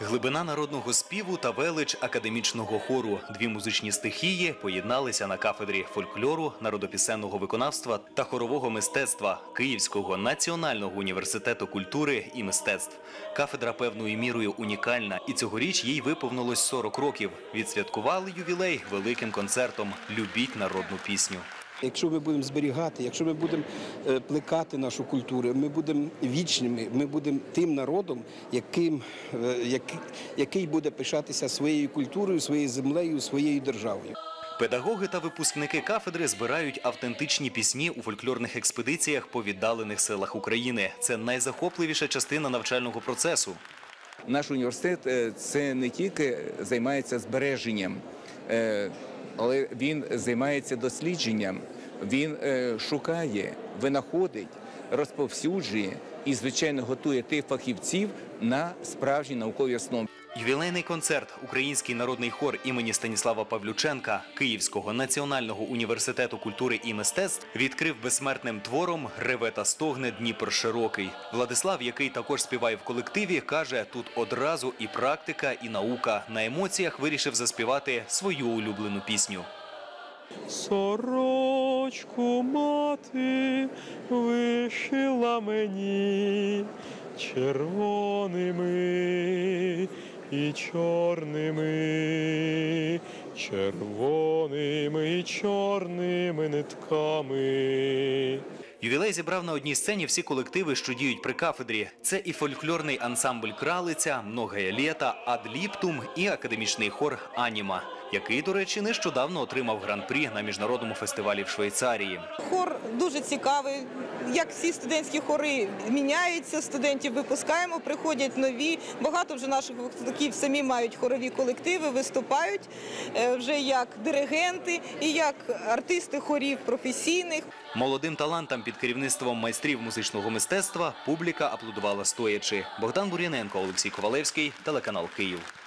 Глибина народного співу та велич академічного хору. Дві музичні стихії поєдналися на кафедрі фольклору, народопісенного виконавства та хорового мистецтва Київського національного університету культури і мистецтв. Кафедра певною мірою унікальна, і цьогоріч їй виповнилось 40 років. Відсвяткували ювілей великим концертом Любіть народну пісню. Якщо ми будемо зберігати, якщо ми будемо е, плекати нашу культуру, ми будемо вічними, ми будемо тим народом, яким, е, який, буде пишатися своєю культурою, своєю землею, своєю державою. Педагоги та випускники кафедри збирають автентичні пісні у фольклорних експедиціях по віддалених селах України. Це найзахопливіша частина навчального процесу. Наш університет е, це не тільки займається збереженням, але він займається дослідженням. Він е, шукає, винаходить, розповсюджує і, звичайно, готує тих фахівців на справжні наукові основи. Ювілейний концерт Український народний хор імені Станіслава Павлюченка Київського національного університету культури і мистецтв відкрив безсмертним твором Реве та стогне Дніпр широкий. Владислав, який також співає в колективі, каже: тут одразу і практика, і наука. На емоціях вирішив заспівати свою улюблену пісню. Сорочку мати вишила мені червоними і чорними, червоними і чорними нитками. Ювілей зібрав на одній сцені всі колективи, що діють при кафедрі. Це і фольклорний ансамбль Кралиця, Многое літа, Адліптум і академічний хор Аніма, який, до речі, нещодавно отримав гран-прі на міжнародному фестивалі в Швейцарії. Хор дуже цікавий. Як всі студентські хори міняються, студентів випускаємо, приходять нові. Багато вже наших випускників самі мають хорові колективи, виступають е, вже як диригенти і як артисти хорів професійних. Молодим талантам під керівництвом майстрів музичного мистецтва публіка аплодувала стоячи. Богдан Бур'яненко, Олексій Ковалевський, телеканал Київ.